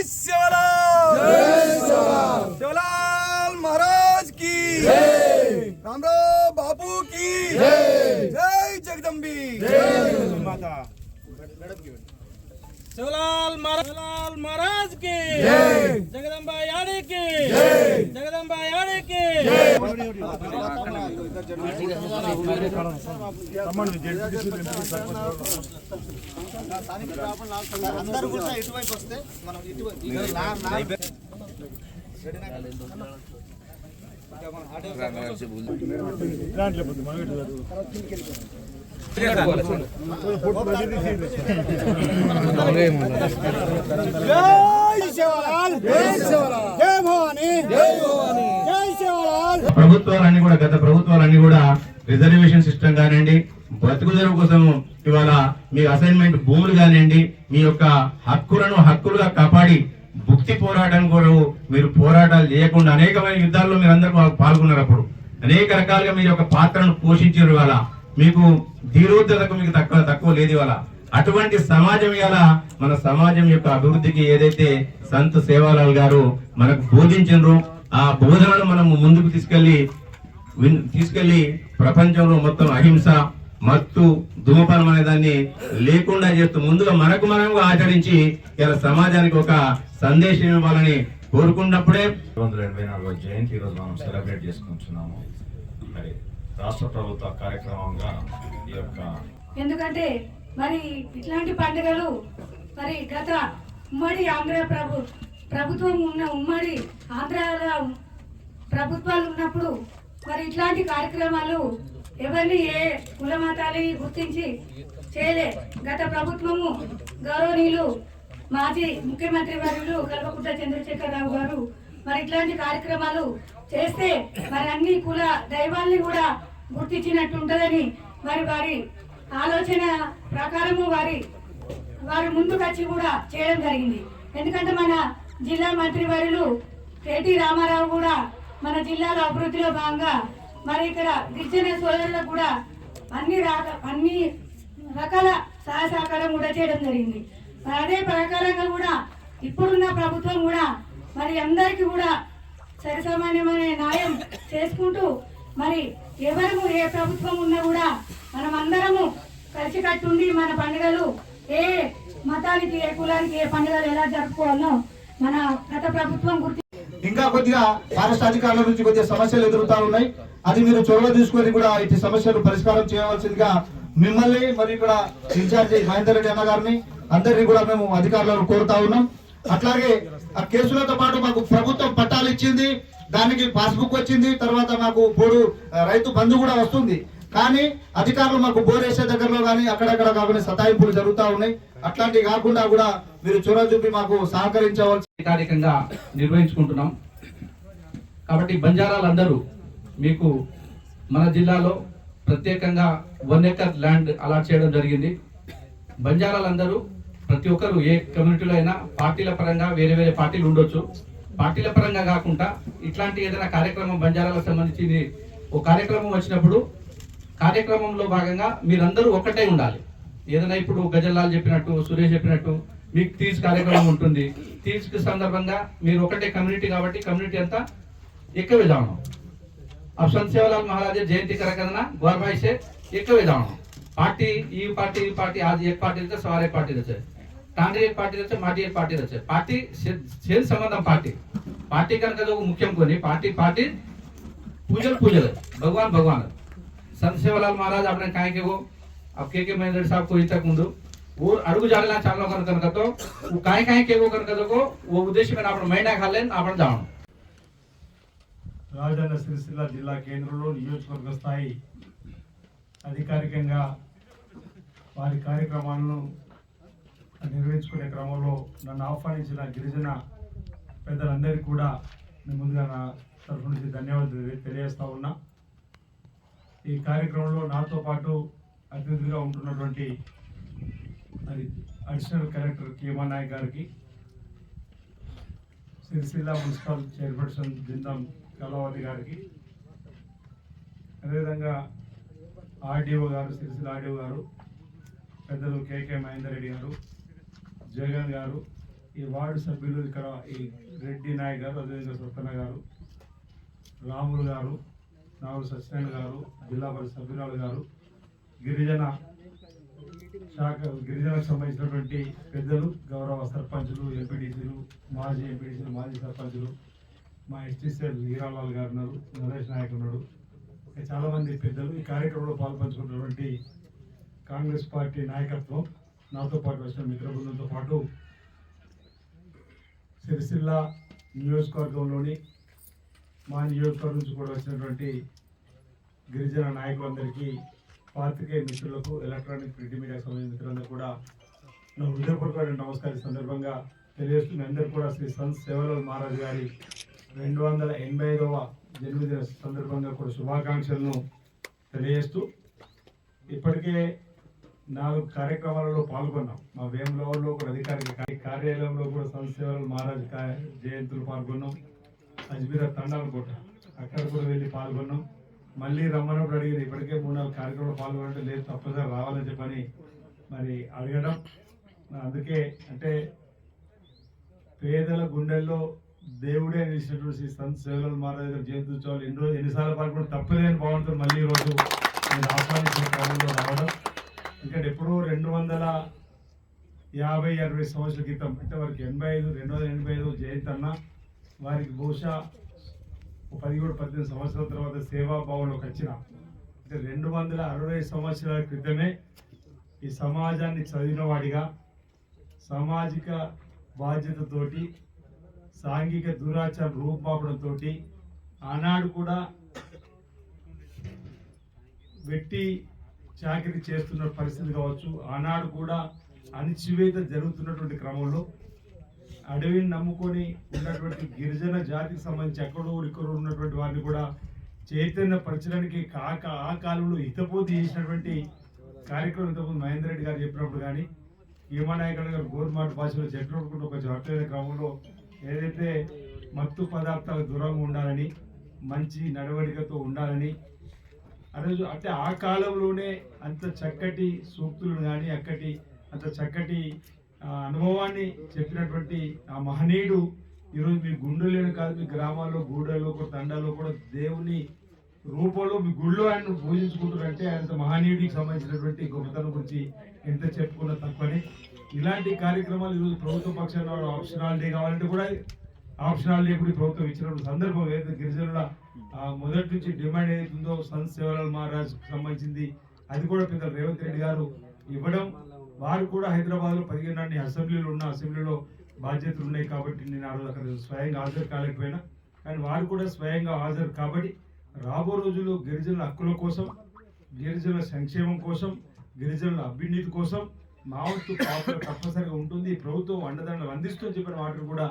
जय शिवलाल। जय शिवलाल। शिवलाल महाराज की। जय। रामराव बापू की। जय। जय जगदम्बी। जय माता। शिवलाल महाराज शिवलाल महाराज की। जगदम्बा यानी की। जगदम्बा यानी की। ప్రభుత్వాలన్నీ కూడా గత ప్రభుత్వాలన్నీ కూడా రిజర్వేషన్ సిస్టమ్ కానివ్వండి బ్రతుకు తెరువు కోసం ఇవాళ మీ అసైన్మెంట్ భూములు కానివ్వండి మీ యొక్క హక్కులను హక్కులుగా కాపాడి భుక్తి పోరాటం కూడా మీరు పోరాటాలు చేయకుండా అనేకమైన యుద్ధాల్లో మీరు అందరూ పాల్గొన్నారు అప్పుడు. అనేక రకాలుగా మీరు యొక్క పాత్రను పోషించారు ఇవాళ. మీకు ధీరోద్ధతకు మీకు తక్కువ తక్కువ లేదు ఇవాళ. అటువంటి సమాజం ఇవాళ మన సమాజం యొక్క అభివృద్ధికి ఏదైతే సంత్ సేవాలాల్ గారు మనకు బోధించారో ఆ బోధనను మనం ముందుకు తీసుకెళ్ళి విన్- తీసుకెళ్ళి ప్రపంచంలో మొత్తం అహింస మత్తు ధూమపానం అనే దాన్ని లేకుండా చేస్తూ ముందుగా మనకు మనముగా ఆచరించి ఇలా సమాజానికి ఒక సందేశం ఇవ్వాలని కోరుకున్నప్పుడే వందల ఎనభై నాలుగో జయంతి ఈరోజు మనం సెలబ్రేట్ చేసుకుంటున్నాము. మరి రాష్ట్ర ప్రభుత్వ కార్యక్రమంగా ఈ యొక్క ఎందుకంటే మరి ఇట్లాంటి పండుగలు మరి గత ఉమ్మడి ఆంధ్ర ప్రభు ప్రభుత్వం ఉన్న ఉమ్మడి ఆంధ్రాలో ప్రభుత్వాలు ఉన్నప్పుడు మరి ఇట్లాంటి కార్యక్రమాలు ఎవరిని ఏ కుల మతాలని గుర్తించి చేయలే. గత ప్రభుత్వము గౌరవనీయులు మాజీ ముఖ్యమంత్రి వర్యులు కల్వకుంట్ల చంద్రశేఖరరావు గారు మరి ఇట్లాంటి కార్యక్రమాలు చేస్తే మరి అన్ని కుల దైవాల్ని కూడా గుర్తించినట్టు ఉంటుందని మరి వారి ఆలోచన ప్రకారము వారి వారు ముందుకొచ్చి కూడా చేయడం జరిగింది. ఎందుకంటే మన జిల్లా మంత్రి వర్యులు కేటీ రామారావు కూడా మన జిల్లాలో అభివృద్ధిలో భాగంగా మరి ఇక్కడ గిరిజన సోదరులకు కూడా అన్ని రాక అన్ని రకాల సహాయ సహకారం కూడా చేయడం జరిగింది. మరి అదే ప్రకారంగా కూడా ఇప్పుడున్న ప్రభుత్వం కూడా మరి అందరికీ కూడా సరిసమాన్యమైన న్యాయం చేసుకుంటూ మరి ఎవరు ఏ ప్రభుత్వం ఉన్నా కూడా మనం అందరము కలిసికట్టుండి మన పండుగలు ఏ మతానికి ఏ కులానికి ఏ పండుగలు ఎలా జరుపుకోవాలో మన గత ప్రభుత్వం గుర్తు ఇంకా కొద్దిగా ఫారెస్ట్ అధికారుల నుంచి కొద్దిగా సమస్యలు ఎదురుతా ఉన్నాయి. అది మీరు చొరవ తీసుకొని కూడా ఇటు సమస్యలు పరిష్కారం చేయవలసిందిగా మిమ్మల్ని మరి ఇక్కడ ఇన్ఛార్జి మహేందర్ రెడ్డి అన్న గారిని అందరినీ కూడా మేము అధికారులను కోరుతా ఉన్నాం. అట్లాగే ఆ కేసులతో పాటు మాకు ప్రభుత్వం పట్టాలు ఇచ్చింది దానికి పాస్బుక్ వచ్చింది తర్వాత మాకు బోడు రైతు బంధు కూడా వస్తుంది. కానీ అధికారులు మాకు బోరేసే దగ్గరలో కానీ అక్కడక్కడ కాకుండా సతాయింపులు జరుగుతూ ఉన్నాయి. అట్లాంటివి కాకుండా కూడా మీరు చొరవ చూపి మాకు సహకరించవలసి కార్యక్రంగా నిర్వహించుకుంటున్నాం. కాబట్టి బంజారాలందరూ మీకు మన జిల్లాలో ప్రత్యేకంగా వన్ ఎకర్ ల్యాండ్ అలాట్ చేయడం జరిగింది. బంజారాలందరూ ప్రతి ఒక్కరు ఏ కమ్యూనిటీలో అయినా పార్టీల పరంగా వేరే వేరే పార్టీలు ఉండొచ్చు. పార్టీల పరంగా కాకుండా ఇట్లాంటి ఏదైనా కార్యక్రమం బంజారాలకు సంబంధించి ఓ కార్యక్రమం వచ్చినప్పుడు కార్యక్రమంలో భాగంగా మీరందరూ ఒక్కటే ఉండాలి ఏదైనా ఇప్పుడు గజల్లాల్ చెప్పినట్టు సురేష్ చెప్పినట్టు మీకు తీజ్ కార్యక్రమం ఉంటుంది తీజ్ సందర్భంగా మీరు ఒకటే కమ్యూనిటీ కాబట్టి కమ్యూనిటీ అంతా ఎక్కువ जाओ अब संत सेवालाल महाराज जयंती करा करना गौरवाई से एक जाओ पार्टी ఈ పార్టీ ఈ పార్టీ आज एक पार्टी रहते सवार एक पार्टी रहते తాండ్రి एक पार्टी रहते माटी एक पार्टी रहते पार्टी సేల్ సంబంధం పార్టీ పార్టీ కనుక ఒక ముఖ్యం కొని పార్టీ పార్టీ पूजल पूजल भगवान भगवान संत सेवालाल महाराज आपने कहा कि वो अब के के महेंद्र साहब को तक ముందు वो అడుగు జాడలా చాలా కనుక కనుకతో वो కాయ కాయ के वो కనుక वो उद्देश्य में आपण మైండా खालेन आपण जावण రాజధాని సిరిసిల్ల జిల్లా కేంద్రంలో నియోజకవర్గ స్థాయి అధికారికంగా వారి కార్యక్రమాలను నిర్వహించుకునే క్రమంలో నన్ను ఆహ్వానించిన గిరిజన పెద్దలందరికీ కూడా నేను ముందుగా నా తరఫు నుంచి ధన్యవాదాలు తెలియజేస్తా ఉన్నా ఈ కార్యక్రమంలో నాతో పాటు అతిథిగా ఉంటున్నటువంటి అది అడిషనల్ కలెక్టర్ కీమా నాయక్ గారికి సిరిసిల్ల మున్సిపల్ చైర్పర్సన్ బృందం కళావతి గారికి అదేవిధంగా ఆర్డీఓ గారు సిరిసిల్ల ఆర్డీఓ గారు పెద్దలు కేకే మహేందర్ రెడ్డి గారు జగన్ గారు ఈ వార్డు సభ్యులు ఇక్కడ ఈ రెడ్డి నాయక్ గారు అదేవిధంగా సత్తన్న గారు రాములు గారు నాగులు సత్యనారాయణ గారు జిల్లా పరిషత్ సభ్యురాలు గారు గిరిజన శాఖ గిరిజనకు సంబంధించినటువంటి పెద్దలు గౌరవ సర్పంచులు ఎంపీడీసీలు మాజీ ఎంపీడీసీలు మాజీ సర్పంచులు మా ఎస్టీసీఎల్ హీరాలాల్ గారు ఉన్నారు నరేష్ నాయక్ ఉన్నాడు. చాలామంది పెద్దలు ఈ కార్యక్రమంలో పాల్పంచుకున్నటువంటి కాంగ్రెస్ పార్టీ నాయకత్వం నాతో పాటు వచ్చిన మిత్రబృందంతో పాటు సిరిసిల్ల నియోజకవర్గంలోని మా నియోజకవర్గం నుంచి కూడా వచ్చినటువంటి గిరిజన నాయకులందరికీ పాత్రికేయ మిత్రులకు ఎలక్ట్రానిక్ ప్రింట్ మీడియా సంబంధించిన మిత్రులందరూ కూడా నా హృదయపూర్వక నమస్కారం సందర్భంగా తెలియజేస్తున్న అందరూ కూడా శ్రీ సంత్ సేవలాల్ మహారాజ్ గారి రెండు వందల ఎనభై ఐదవ జన్మదిన సందర్భంగా కూడా శుభాకాంక్షలను తెలియజేస్తూ ఇప్పటికే నాలుగు కార్యక్రమాలలో పాల్గొన్నాం. మా వేములవాడలో కూడా అధికారిక కార్యాలయంలో కూడా సంత్ సేవలాల్ మహారాజ్ జయంతులు పాల్గొన్నాం. అజ్మీర్ తండాలకోట అక్కడ కూడా వెళ్ళి పాల్గొన్నాం. మళ్ళీ రమ్మన్నప్పుడు అడిగిన ఇప్పటికే మూడు నాలుగు కార్యక్రమాలు పాల్గొనడం లేదు తప్పనిసరి రావాలని చెప్పని మరి అడగడం. అందుకే అంటే పేదల గుండెల్లో దేవుడే నిలిచినటువంటి సంత సంత్ సేవల మహారాజు జయంతి ఉత్సవాలు ఎన్ని రోజులు ఎన్నిసార్లు పాల్గొని తప్పలేని భావంతో మళ్ళీ ఈరోజు నేను ఆహ్వానించిన క్రమంలో రావడం. ఎందుకంటే ఎప్పుడో రెండు వందల యాభై అరవై సంవత్సరాల క్రితం అంటే వారికి ఎనభై ఐదు రెండు వందల ఎనభై ఐదు జయంతి అన్న వారికి బహుశా పదిహేడు పద్దెనిమిది సంవత్సరాల తర్వాత సేవాభావంలోకి వచ్చిన. అంటే రెండు వందల అరవై సంవత్సరాల క్రితమే ఈ సమాజాన్ని చదివినవాడిగా సామాజిక బాధ్యతతోటి సాంఘిక దురాచారం రూపుమాపడంతో ఆనాడు కూడా వెట్టి చాకరీ చేస్తున్న పరిస్థితి కావచ్చు. ఆనాడు కూడా అణిచివేత జరుగుతున్నటువంటి క్రమంలో అడవిని నమ్ముకొని ఉన్నటువంటి గిరిజన జాతికి సంబంధించి ఎక్కడో ఇక్కడ ఉన్నటువంటి వారిని కూడా చైతన్య పరచడానికి కాక ఆ కాలంలో హితపోతి చేసినటువంటి కార్యక్రమం ఇంతకుముందు మహేందర్ రెడ్డి గారు చెప్పినప్పుడు కానీ భీమానాయకుడు గారు గోరుమాట భాషలో చెప్పినప్పుడు ఒక చట్టమైన క్రమంలో ఏదైతే మత్తు పదార్థాలకు దూరంగా ఉండాలని మంచి నడవడికతో ఉండాలని ఆ రోజు అంటే ఆ కాలంలోనే అంత చక్కటి సూక్తులు కానీ అక్కటి అంత చక్కటి అనుభవాన్ని చెప్పినటువంటి ఆ మహనీయుడు ఈరోజు మీ గుండెలను కాదు మీ గ్రామాల్లో గూడెల్లో కూడా తండాల్లో కూడా దేవుని రూపంలో మీ గుళ్ళో ఆయన పూజించుకుంటారంటే ఆయన మహనీయుడికి సంబంధించినటువంటి గొప్పతనం గురించి ఎంత చెప్పుకున్నా తప్పని. ఇలాంటి కార్యక్రమాలు ఈరోజు ప్రభుత్వ పక్షాన ఆప్షనాలిటీ కావాలంటే కూడా ఆప్షనాలిటీ ఇప్పుడు ప్రభుత్వం ఇచ్చినప్పుడు సందర్భం ఏదైతే గిరిజనుల మొదటి నుంచి డిమాండ్ ఏదైతే ఉందో సంత్ సేవలాల్ మహారాజ్ సంబంధించింది అది కూడా పెద్ద రేవంత్ రెడ్డి గారు ఇవ్వడం వారు కూడా హైదరాబాద్లో పదిహేను నాటి అసెంబ్లీలో ఉన్న అసెంబ్లీలో బాధ్యతలు ఉన్నాయి కాబట్టి నేను ఆ రోజు అక్కడ స్వయంగా హాజరు కాలేకపోయినా. కానీ వారు కూడా స్వయంగా హాజరు కాబట్టి రాబో రోజుల్లో గిరిజనుల హక్కుల కోసం గిరిజనుల సంక్షేమం కోసం గిరిజనుల అభ్యున్నతి కోసం మా వంతు పాత్ర తప్పనిసరిగా ఉంటుంది. ప్రభుత్వం అండదండలు అందిస్తూ చెప్పిన వాటిని కూడా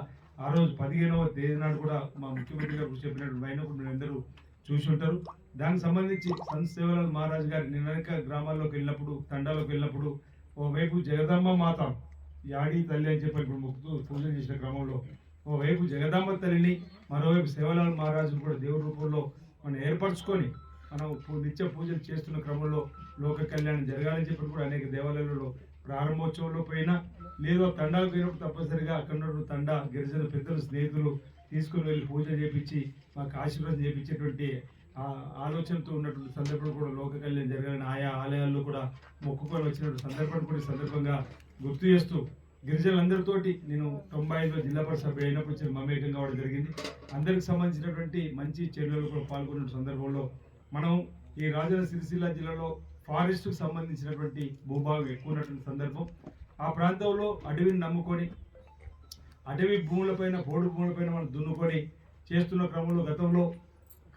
ఆ రోజు పదిహేనవ తేదీ నాడు కూడా మా ముఖ్యమంత్రి గారు చెప్పినట్టు అయినప్పుడు మీరు అందరూ చూసి ఉంటారు. దానికి సంబంధించి సంత్ సేవలాల్ మహారాజ్ గారి నిన్నక గ్రామాల్లోకి వెళ్ళినప్పుడు తండాలోకి వెళ్ళినప్పుడు ఓవైపు జగదమ్మ మాత యాడి తల్లి అని చెప్పి ఇప్పుడు మొక్కుతూ పూజలు చేసిన క్రమంలో ఓవైపు జగదాంబ తల్లిని మరోవైపు సేవలాల్ మహారాజు కూడా దేవుడి రూపంలో మనం ఏర్పరచుకొని మనం నిత్య పూజలు చేస్తున్న క్రమంలో లోక కళ్యాణం జరగాలని చెప్పి కూడా అనేక దేవాలయాలలో ప్రారంభోత్సవంలో పోయినా లేదో తండాలు పోయినప్పుడు తప్పనిసరిగా అక్కడ ఉన్నటువంటి తండా గిరిజన పెద్దలు స్నేహితులు తీసుకుని వెళ్ళి పూజ చేపించి మాకు ఆశీర్వాదం చేపించేటువంటి ఆలోచనతో ఉన్నటువంటి సందర్భం కూడా లోక కళ్యాణం జరగాలని ఆయా ఆలయాల్లో కూడా మొక్కుకొని వచ్చినటువంటి సందర్భం కూడా సందర్భంగా గుర్తు చేస్తూ గిరిజనులందరితోటి నేను తొంభై ఐదులో జిల్లా పరిషత్ అయినప్పుడు వచ్చిన మమేకం కావడం జరిగింది. అందరికి సంబంధించినటువంటి మంచి చర్యలు కూడా పాల్గొన్న సందర్భంలో మనం ఈ రాజన్న సిరిసిల్ల జిల్లాలో ఫారెస్ట్కు సంబంధించినటువంటి భూభాగం ఎక్కువ ఉన్నటువంటి సందర్భం. ఆ ప్రాంతంలో అడవిని నమ్ముకొని అటవీ భూములపైన పోడు భూములపైన మనం దున్నుకొని చేస్తున్న క్రమంలో గతంలో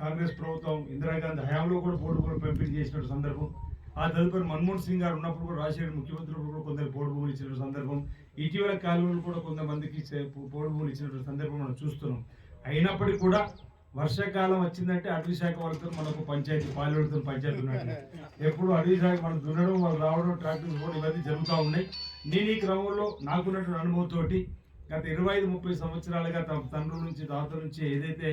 కాంగ్రెస్ ప్రభుత్వం ఇందిరాగాంధీ హయాంలో కూడా పోటీ భూములు పంపిణీ చేసిన సందర్భం. ఆ తదుపరి మన్మోహన్ సింగ్ గారు ఉన్నప్పుడు కూడా రాజశేఖర్ ముఖ్యమంత్రి కూడా కొందరు పోడు భూములు ఇచ్చిన సందర్భం. ఇటీవల కాలంలో కూడా కొంతమందికి చే- భూములు ఇచ్చినటువంటి సందర్భం మనం చూస్తున్నాం. అయినప్పటికీ కూడా వర్షాకాలం వచ్చిందంటే అటవీ శాఖ వాళ్ళతో మనకు పంచాయతీ పాలెడుతో పంచాయతీ ఉన్నట్టు. ఎప్పుడు అటవీ శాఖ మనం దున్నడం వాళ్ళు రావడం ట్రాక్టర్ కూడా ఇవన్నీ జరుగుతూ ఉన్నాయి. నేను ఈ క్రమంలో నాకున్నటువంటి అనుభవంతో గత ఇరవై ఐదు ముప్పై సంవత్సరాలుగా తమ తండ్రుల నుంచి తాత నుంచి ఏదైతే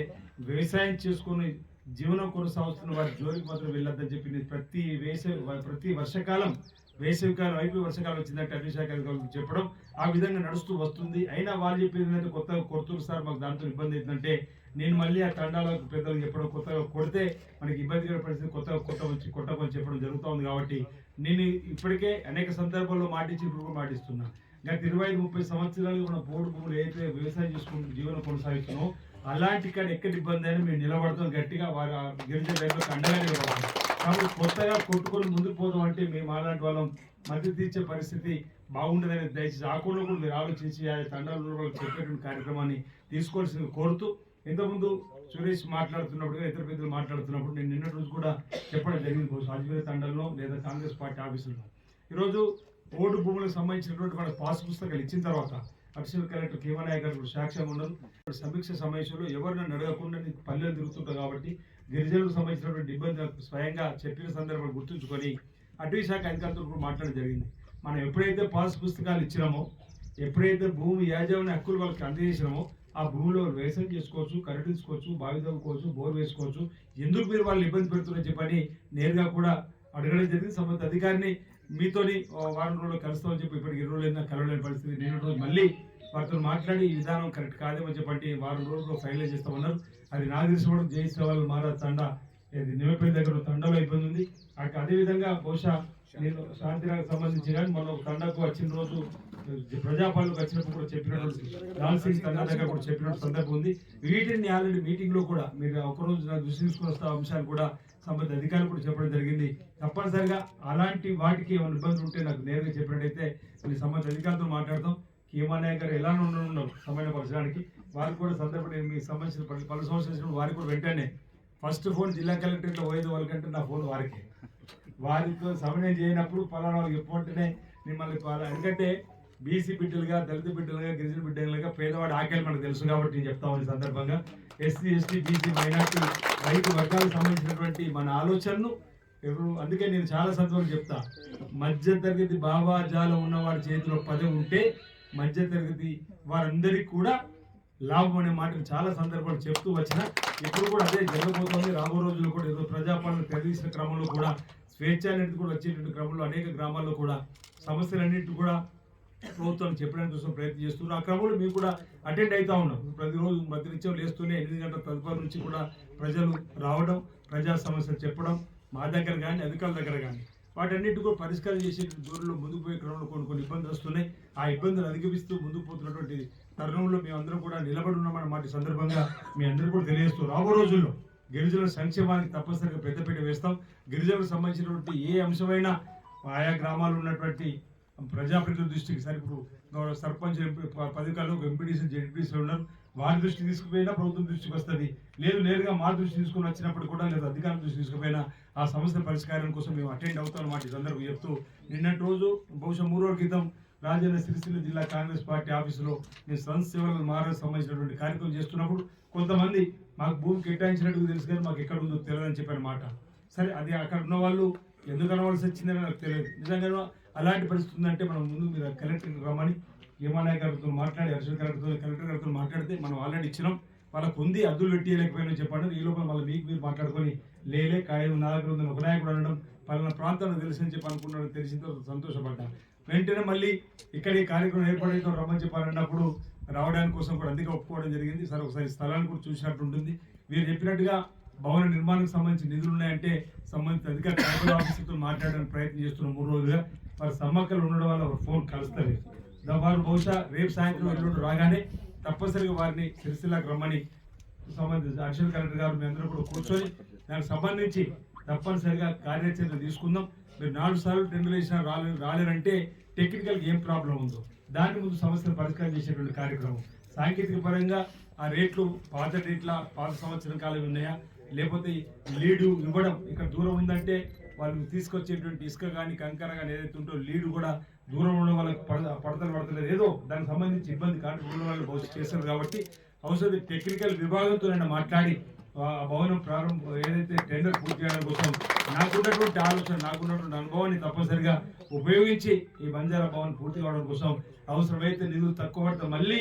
వ్యవసాయం చేసుకుని జీవనం కొనసాగుతున్న వారి జోలికి మాత్రం వెళ్ళొద్దని చెప్పి ప్రతి వేసవి ప్రతి వర్షకాలం వేసవికాలం అయిపోయి వర్షకాలం వచ్చిందంటే అటవీ శాఖ అధికారులకు చెప్పడం ఆ విధంగా నడుస్తూ వస్తుంది. అయినా వాళ్ళు చెప్పేది ఏంటంటే కొత్తగా కొడుతున్నారు సార్ మాకు దాంతో ఇబ్బంది అవుతుందంటే నేను మళ్ళీ ఆ తండాలకు పెద్దలు చెప్పడం కొత్తగా కొడితే మనకి ఇబ్బందికర పరిస్థితి కొత్తగా కొత్త వచ్చి కొట్టకొని చెప్పడం జరుగుతుంది కాబట్టి నేను ఇప్పటికే అనేక సందర్భాల్లో మాటించి ఇప్పుడు మాటిస్తున్నాను గత ఇరవై ఐదు ముప్పై సంవత్సరాలు మన బోర్డు భూములు ఏదైతే వ్యవసాయం చేసుకుంటూ జీవనం కొనసాగుతున్నాం అలాంటి కాడ ఎక్కడ ఇబ్బంది అయినా మేము నిలబడతాం గట్టిగా వారు గెలిచే రైతులకు అండగానే నిలబడతాం కాబట్టి కొత్తగా కొట్టుకొని ముందుకు పోదాం అంటే మేము అలాంటి వాళ్ళం మద్దతు తీర్చే పరిస్థితి బాగుండదని దయచేసి ఆ కూడా మీరు ఆలోచించి ఆ తండాలు వాళ్ళకి చెప్పేటువంటి కార్యక్రమాన్ని తీసుకోవాల్సింది కోరుతూ ఇంతకుముందు సురేష్ మాట్లాడుతున్నప్పుడు ఇతర పెద్దలు మాట్లాడుతున్నప్పుడు నేను నిన్న రోజు కూడా చెప్పడం జరిగింది. బహుశా అజ్మీర్ తండల్లో లేదా కాంగ్రెస్ పార్టీ ఆఫీసులో ఈరోజు ఓటు భూములకు సంబంధించినటువంటి మన పాస్ పుస్తకాలు ఇచ్చిన తర్వాత అడిషనల్ కలెక్టర్ కేవనాయ్ గారు సాక్ష్యం ఉన్నారు సమీక్ష సమావేశంలో నన్ను అడగకుండా నీకు పల్లెలు తిరుగుతుంటారు కాబట్టి గిరిజనులకు సంబంధించినటువంటి ఇబ్బంది స్వయంగా చెప్పిన సందర్భాలు గుర్తుంచుకొని అటవీ శాఖ అధికారులతో కూడా మాట్లాడడం జరిగింది. మనం ఎప్పుడైతే పాస్ పుస్తకాలు ఇచ్చినామో ఎప్పుడైతే భూమి యాజమాన్య హక్కులు వాళ్ళకి అందజేసినామో ఆ భూమిలో వ్యవసాయం చేసుకోవచ్చు కరెంట్ తీసుకోవచ్చు బావి తవ్వుకోవచ్చు బోర్ వేసుకోవచ్చు ఎందుకు మీరు వాళ్ళు ఇబ్బంది పెడుతున్నారని చెప్పని నేరుగా కూడా అడగడం జరిగింది. సంబంధిత అధికారిని మీతోని వారం రోజులు కలుస్తామని చెప్పి ఇప్పటికి ఇరవై రోజులైనా కలవలేని పరిస్థితి. నేను రోజు మళ్ళీ వారితో మాట్లాడి ఈ విధానం కరెక్ట్ కాదేమో చెప్పండి. వారం రోజుల్లో ఫైనలైజ్ చేస్తామన్నారు. అది నాకు తెలిసిన కూడా జై మహారాజ్ తండా ఇది నిమ్మపల్లి దగ్గర తండలో ఇబ్బంది ఉంది. అక్క అదేవిధంగా బహుశా నేను శాంతినగర్ సంబంధించి కానీ మనం తండకు వచ్చిన రోజు ప్రజాపాలకు వచ్చినప్పుడు కూడా చెప్పినటువంటి లాల్ సింగ్ తండా దగ్గర కూడా చెప్పిన సందర్భం ఉంది. వీటిని ఆల్రెడీ మీటింగ్లో కూడా మీరు ఒకరోజు నా దృష్టి తీసుకుని వస్తా అంశాలు కూడా సంబంధిత అధికారులు కూడా చెప్పడం జరిగింది. తప్పనిసరిగా అలాంటి వాటికి ఏమైనా ఇబ్బందులు ఉంటే నాకు నేరుగా చెప్పినట్టయితే మీ సంబంధిత అధికారులతో మాట్లాడతాం. కీమానాయక్ గారు ఎలా ఉన్నారు సమన్వయపరచడానికి వారికి కూడా సందర్భం నేను మీకు సంబంధించిన పలు పలు సంవత్సరాలు వారికి కూడా వెంటనే ఫస్ట్ ఫోన్ జిల్లా కలెక్టర్లో పోయేది వాళ్ళకంటే నా ఫోన్ వారికి. వారితో సమన్వయం చేయనప్పుడు పలానా వాళ్ళకి ఎప్పుడంటేనే మిమ్మల్ని ఎందుకంటే బీసీ బిడ్డలుగా దళిత బిడ్డలుగా గిరిజన బిడ్డలుగా పేదవాడి ఆకలి మనకు తెలుసు కాబట్టి నేను చెప్తా ఉన్న సందర్భంగా ఎస్సీ ఎస్టీ బీసీ మైనార్టీ రైతు వర్గాలకు సంబంధించినటువంటి మన ఆలోచనను ఎవరు అందుకే నేను చాలా సంతోషం చెప్తా. మధ్య తరగతి భావాజాలం ఉన్నవాడి చేతిలో పదవి ఉంటే మధ్య తరగతి వారందరికీ కూడా లాభం అనే మాటలు చాలా సందర్భాలు చెప్తూ వచ్చిన ఇప్పుడు కూడా అదే జరగబోతోంది. రాబో రోజుల్లో కూడా ఏదో ప్రజాపాలన తెలిసిన క్రమంలో కూడా స్వేచ్ఛ అనేది కూడా వచ్చేటువంటి క్రమంలో అనేక గ్రామాల్లో కూడా సమస్యలన్నింటి కూడా ప్రభుత్వం చెప్పడానికి కోసం ప్రయత్నం చేస్తున్నారు. ఆ క్రమంలో మేము కూడా అటెండ్ అవుతా ఉన్నాం. ప్రతిరోజు మధ్యనిత్యం లేస్తూనే ఎనిమిది గంటల తదుపరి నుంచి కూడా ప్రజలు రావడం ప్రజా సమస్యలు చెప్పడం మా దగ్గర కానీ అధికారుల దగ్గర కానీ వాటన్నిటి కూడా పరిష్కారం చేసే దూరంలో ముందుకు పోయే క్రమంలో కొన్ని కొన్ని ఇబ్బందులు వస్తున్నాయి. ఆ ఇబ్బందులు అధిగమిస్తూ ముందుకు పోతున్నటువంటి తరుణంలో మేమందరం కూడా నిలబడి ఉన్నామన్న మాట సందర్భంగా మీ అందరూ కూడా తెలియజేస్తూ రాబో రోజుల్లో గిరిజనుల సంక్షేమానికి తప్పనిసరిగా పెద్దపీట వేస్తాం. గిరిజనులకు సంబంధించినటువంటి ఏ అంశమైనా ఆయా గ్రామాలు ఉన్నటువంటి ప్రజాప్రతినిధుల దృష్టికి సరే ఇప్పుడు గౌరవ సర్పంచ్ పథకాలు ఎంపీడీసీ జెడ్పీసీలు ఉన్నారు. వారి దృష్టికి తీసుకుపోయినా ప్రభుత్వం దృష్టికి వస్తుంది. లేదు నేరుగా మా దృష్టి తీసుకుని వచ్చినప్పుడు కూడా లేదు అధికారుల దృష్టి తీసుకుపోయినా ఆ సమస్య పరిష్కారం కోసం మేము అటెండ్ అవుతాం అన్నమాట ఈ సందర్భం చెప్తూ నిన్నటి రోజు బహుశా మూడు రోజుల క్రితం రాజన్న సిరిసిల్ల జిల్లా కాంగ్రెస్ పార్టీ ఆఫీసులో నేను సంస్థ సేవలకు మారకు సంబంధించినటువంటి కార్యక్రమం చేస్తున్నప్పుడు కొంతమంది మాకు భూమి కేటాయించినట్టు తెలుసు కానీ మాకు ఎక్కడ ఉందో తెలియదని చెప్పిన మాట. సరే అది అక్కడ ఉన్న వాళ్ళు ఎందుకు అనవలసి వచ్చిందని నాకు తెలియదు. నిజంగా అలాంటి పరిస్థితి ఉందంటే మనం ముందు మీరు కలెక్టర్కి రమ్మని ఏమన్నా గారితో మాట్లాడి హర్షల్ గారితో కలెక్టర్ గారితో మాట్లాడితే మనం ఆల్రెడీ ఇచ్చినాం. వాళ్ళకు ఉంది అద్దులు పెట్టేయలేకపోయినా చెప్పండి. ఈ లోపల మళ్ళీ మీకు మీరు మాట్లాడుకొని లేలే కాయం నా దగ్గర ఉందని ఒక నాయకుడు అనడం పలానా ప్రాంతాన్ని తెలిసి చెప్పి అనుకున్నాడు తెలిసిన తర్వాత సంతోషపడ్డా వెంటనే మళ్ళీ ఇక్కడ ఈ కార్యక్రమం ఏర్పడేతో రమ్మని చెప్పాలన్నప్పుడు రావడానికి కోసం కూడా అందుకే ఒప్పుకోవడం జరిగింది. సరే ఒకసారి స్థలాన్ని కూడా చూసినట్టు ఉంటుంది. వీరు చెప్పినట్టుగా భవన నిర్మాణానికి సంబంధించి నిధులు ఉన్నాయంటే సంబంధిత అధికార ట్రైబల్ ఆఫీసర్తో మాట్లాడడానికి ప్రయత్నం చేస్తున్న మూడు రోజులుగా. వారి సమ్మక్కలు ఉండడం వల్ల వారు ఫోన్ కలుస్తలేదు. వారు బహుశా రేపు సాయంత్రం ఎల్లుండి రాగానే తప్పనిసరిగా వారిని సిరిసిల్లాకు రమ్మని సంబంధించి అడిషనల్ కలెక్టర్ గారు మీ అందరూ కూడా కూర్చొని దానికి సంబంధించి తప్పనిసరిగా కార్యాచరణ తీసుకుందాం. మీరు నాలుగు సార్లు టెండర్ వేసినా రాలే రాలేరంటే టెక్నికల్ ఏం ప్రాబ్లం ఉందో. దాని ముందు సమస్యను పరిష్కారం చేసేటువంటి కార్యక్రమం. సాంకేతిక పరంగా ఆ రేట్లు పాత రేట్ల పాత సంవత్సరం కాలం ఉన్నాయా? లేకపోతే లీడు ఇవ్వడం ఇక్కడ దూరం ఉందంటే వాళ్ళు తీసుకొచ్చేటువంటి ఇసుక కానీ కంకర కానీ ఏదైతే ఉంటో లీడు కూడా దూరం ఉండడం వాళ్ళకి పడ పడతలు పడతలేదు. ఏదో దానికి సంబంధించి ఇబ్బంది కాంట్రాక్ట్ వాళ్ళు భవిష్యత్తు చేస్తారు కాబట్టి అవసరం టెక్నికల్ విభాగంతో నేను మాట్లాడి భవనం ప్రారంభం ఏదైతే టెండర్ పూర్తి చేయడం కోసం నాకున్నటువంటి ఆలోచన నాకున్నటువంటి అనుభవాన్ని తప్పనిసరిగా ఉపయోగించి ఈ బంజారా భవన్ పూర్తి కావడం కోసం అవసరమైతే నిధులు తక్కువ పడితే మళ్ళీ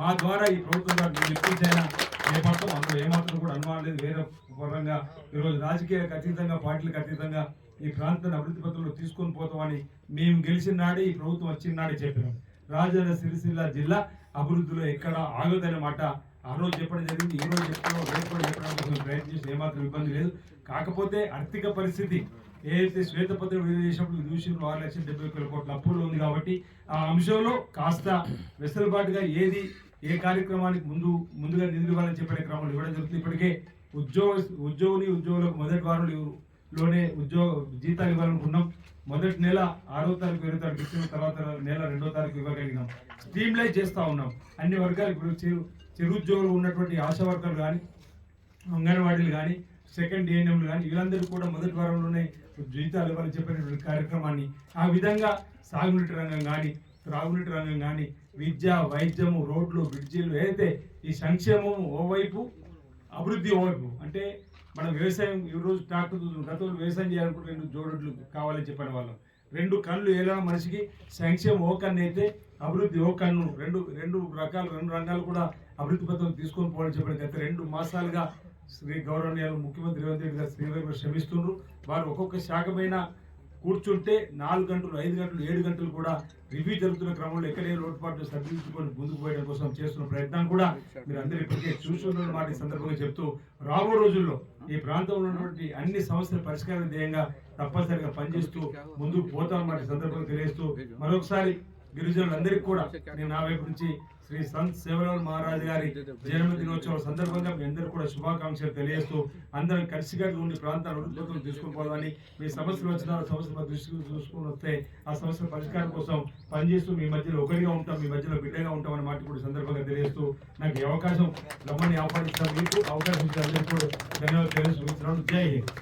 మా ద్వారా ఈ ప్రభుత్వం ద్వారా నిధులు ఇప్పించైనా చేపడతాం అందులో ఏమాత్రం కూడా అనుమానం లేదు. వేరే పరంగా ఈరోజు రాజకీయాలకు అతీతంగా పార్టీలకు అతీతంగా ఈ ప్రాంతాన్ని అభివృద్ధి పత్రంలో తీసుకొని పోతామని మేము గెలిచిన నాడే ఈ ప్రభుత్వం వచ్చిన నాడే చెప్పినాం. రాజన్న సిరిసిల్ల జిల్లా అభివృద్ధిలో ఎక్కడ ఆగదన్నమాట. ఆ రోజు చెప్పడం జరిగింది ఈ రోజు చెప్తున్నాం రేపు కూడా చెప్పడం కోసం ప్రయత్నించి ఏమాత్రం ఇబ్బంది లేదు. కాకపోతే ఆర్థిక పరిస్థితి ఏదైతే శ్వేతపత్రం విడుదల చేసినప్పుడు చూసిన ఆరు లక్షల డెబ్బై ఒక్క కోట్ల అప్పులు ఉంది కాబట్టి ఆ అంశంలో కాస్త వెసులుబాటుగా ఏది ఏ కార్యక్రమానికి ముందు ముందుగా నిధులు ఇవ్వాలని చెప్పే క్రమంలో ఇవ్వడం జరుగుతుంది. ఇప్పటికే ఉద్యోగ ఉద్యోగిని ఉద్యోగులకు మొదటి వారంలో లోనే ఉద్యోగ జీతాలు ఇవ్వాలనుకున్నాం. మొదటి నెల ఆరో తారీఖు ఏడో తారీఖు ఇచ్చిన తర్వాత నెల రెండో తారీఖు ఇవ్వగలిగినాం. స్ట్రీమ్ చేస్తూ ఉన్నాం. అన్ని వర్గాలు ఇప్పుడు చిరుద్యోగులు ఉన్నటువంటి ఆశా కానీ అంగన్వాడీలు కానీ సెకండ్ డిఎన్ఎంలు కానీ వీళ్ళందరూ కూడా మొదటి వారంలోనే జీతాలు ఇవ్వాలని చెప్పినటువంటి కార్యక్రమాన్ని ఆ విధంగా సాగునీటి రంగం కానీ త్రాగునీటి రంగం కానీ విద్య వైద్యము రోడ్లు బ్రిడ్జిలు ఏదైతే ఈ సంక్షేమం ఓవైపు అభివృద్ధి ఓవైపు అంటే మనం వ్యవసాయం ఈ రోజు ట్రాక్టర్ గతంలో వ్యవసాయం చేయాలనుకుంటే రెండు జోడట్లు కావాలని చెప్పిన వాళ్ళం. రెండు కళ్ళు ఏదైనా మనిషికి సంక్షేమం ఓ కన్ను అయితే అభివృద్ధి ఓ కన్ను రెండు రెండు రకాలు రెండు రంగాలు కూడా అభివృద్ధి పథకం తీసుకొని పోవాలని చెప్పిన గత రెండు మాసాలుగా శ్రీ గౌరవనీయులు ముఖ్యమంత్రి రేవంత్ రెడ్డి గారు శ్రీరామ్ శ్రమిస్తున్నారు వారు ఒక్కొక్క శాఖమైన కూర్చుంటే నాలుగు గంటలు ఐదు గంటలు ఏడు గంటలు కూడా రివ్యూ జరుగుతున్న క్రమంలో ఎక్కడే లోటుపాట్లు సరిదిద్దుకొని ముందుకు పోయడం కోసం చేస్తున్న ప్రయత్నం కూడా మీరు అందరూ ఇప్పటికే చూస్తున్న మాట సందర్భంగా చెప్తూ. రాబో రోజుల్లో ఈ ప్రాంతంలో ఉన్నటువంటి అన్ని సమస్యల పరిష్కారం ధ్యేయంగా తప్పనిసరిగా పనిచేస్తూ ముందుకు పోతామన్నమాట సందర్భంగా తెలియజేస్తూ. మరొకసారి గిరిజనులందరికీ కూడా నేను నా వైపు నుంచి శ్రీ సంత్ సేవలాల్ మహారాజ్ గారి జన్మ దినోత్సవం సందర్భంగా మీ అందరూ కూడా శుభాకాంక్షలు తెలియజేస్తూ అందరం కలిసికట్టు ఉండి ప్రాంతాల అభివృద్ధి తీసుకుని మీ సమస్యలు వచ్చిన సమస్యలు దృష్టి దృష్టికి చూసుకుని వస్తే ఆ సమస్యల పరిష్కారం కోసం పనిచేస్తూ మీ మధ్యలో ఒకరిగా ఉంటాం మీ మధ్యలో బిడ్డగా ఉంటామని మాట కూడా సందర్భంగా తెలియజేస్తూ నాకు ఈ అవకాశం రమ్మని ఆహ్వానిస్తాను. మీకు అవకాశం ఇచ్చిన అందరికీ కూడా ధన్యవాదాలు తెలియజేస్తున్నాను. జై హింద్.